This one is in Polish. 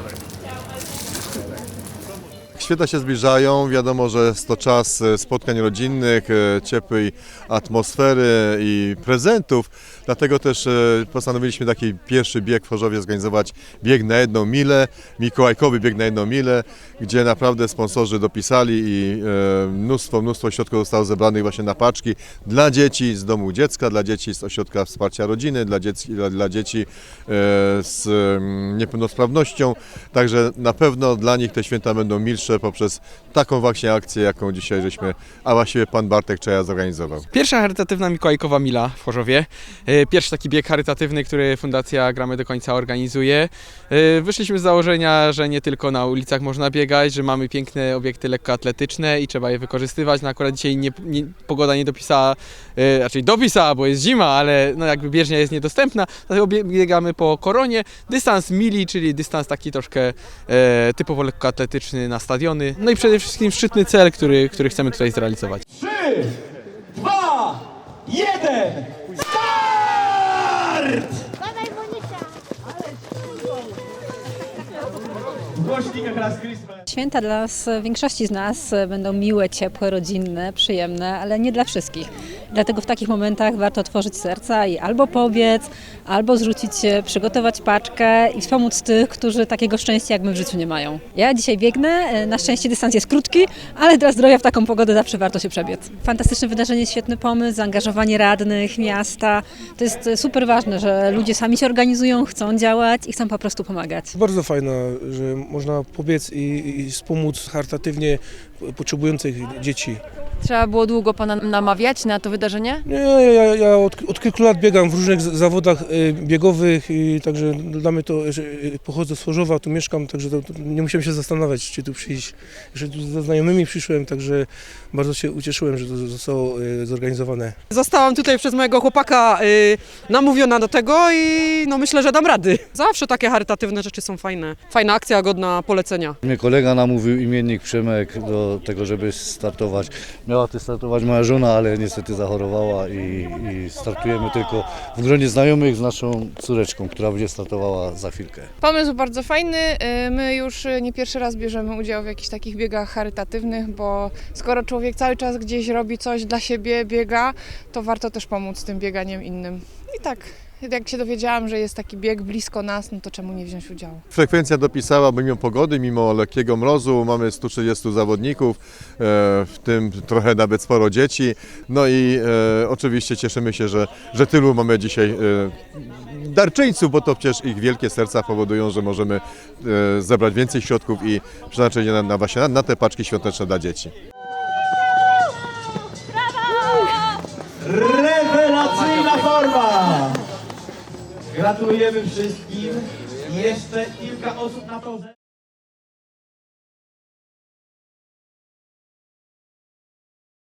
すごい。Święta się zbliżają, wiadomo, że jest to czas e, spotkań rodzinnych, e, ciepłej atmosfery i prezentów. Dlatego też e, postanowiliśmy taki pierwszy bieg w Chorzowie zorganizować bieg na jedną milę, mikołajkowy bieg na jedną milę, gdzie naprawdę sponsorzy dopisali i mnóstwo, mnóstwo środków zostało zebranych właśnie na paczki dla dzieci z domu dziecka, dla dzieci z ośrodka wsparcia rodziny, dla, dzieci, dla, dla dzieci z mm, niepełnosprawnością. Także na pewno dla nich te święta będą milsze poprzez taką właśnie akcję, jaką dzisiaj żeśmy, a właściwie pan Bartek Czaja zorganizował. Pierwsza charytatywna Mikołajkowa Mila w Chorzowie. E, Pierwszy taki bieg charytatywny, który Fundacja Gramy do Końca organizuje. E, Wyszliśmy z założenia, że nie tylko na ulicach można biegać, że mamy piękne obiekty lekkoatletyczne i trzeba je wykorzystywać. No akurat dzisiaj nie, nie, pogoda nie dopisała, e, raczej dopisała, bo jest zima, ale no jakby bieżnia jest niedostępna. Dlatego bie- biegamy po koronie. Dystans mili, czyli dystans taki troszkę e, typowo lekkoatletyczny na stadiony. No i przede wszystkim szczytny cel, który, który chcemy tutaj zrealizować. Trzy, dwa, jeden, start! Badaj Monika! W głośnikach Last Christmas. Święta dla nas, większości z nas będą miłe, ciepłe, rodzinne, przyjemne, ale nie dla wszystkich. Dlatego w takich momentach warto otworzyć serca i albo pobiec, albo zrzucić się, przygotować paczkę i wspomóc tych, którzy takiego szczęścia jak my w życiu nie mają. Ja dzisiaj biegnę, na szczęście dystans jest krótki, ale dla zdrowia w taką pogodę zawsze warto się przebiec. Fantastyczne wydarzenie, świetny pomysł, zaangażowanie radnych, miasta. To jest super ważne, że ludzie sami się organizują, chcą działać i chcą po prostu pomagać. Bardzo fajna, że można pobiec i, i wspomóc charytatywnie potrzebujących dzieci. Trzeba było długo pana namawiać na to wydarzenie? Nie, ja, ja, ja od, od kilku lat biegam w różnych z- zawodach y, biegowych i także dla mnie to, że y, pochodzę z Chorzowa, tu mieszkam, także to, to nie musiałem się zastanawiać, czy tu przyjść. Jeszcze tu ze znajomymi przyszłem, także bardzo się ucieszyłem, że to zostało y, zorganizowane. Zostałam tutaj przez mojego chłopaka y, namówiona do tego i no myślę, że dam rady. Zawsze takie charytatywne rzeczy są fajne. Fajna akcja, godna polecenia. Mnie kolega namówił, imiennik Przemek, do tego, żeby startować. Miała ty startować moja żona, ale niestety zachorowała i, i startujemy tylko w gronie znajomych z naszą córeczką, która będzie startowała za chwilkę. Pomysł bardzo fajny. Y, My już y, nie pierwszy raz bierzemy udział w jakichś takich biegach charytatywnych, bo skoro człowiek cały czas gdzieś robi coś dla siebie, biega, to warto też pomóc tym bieganiem innym. I tak, jak się dowiedziałam, że jest taki bieg blisko nas, no to czemu nie wziąć udziału? Frekwencja dopisała mimo pogody, mimo lekkiego mrozu. Mamy 130 zawodników, e, w tym trochę nawet sporo dzieci. No i e, oczywiście cieszymy się, że, że tylu mamy dzisiaj e, darczyńców, bo to przecież ich wielkie serca powodują, że możemy zebrać więcej środków i przeznaczyć je na, na, właśnie na, na te paczki świąteczne dla dzieci. Gratulujemy wszystkim. Jeszcze kilka osób na torze.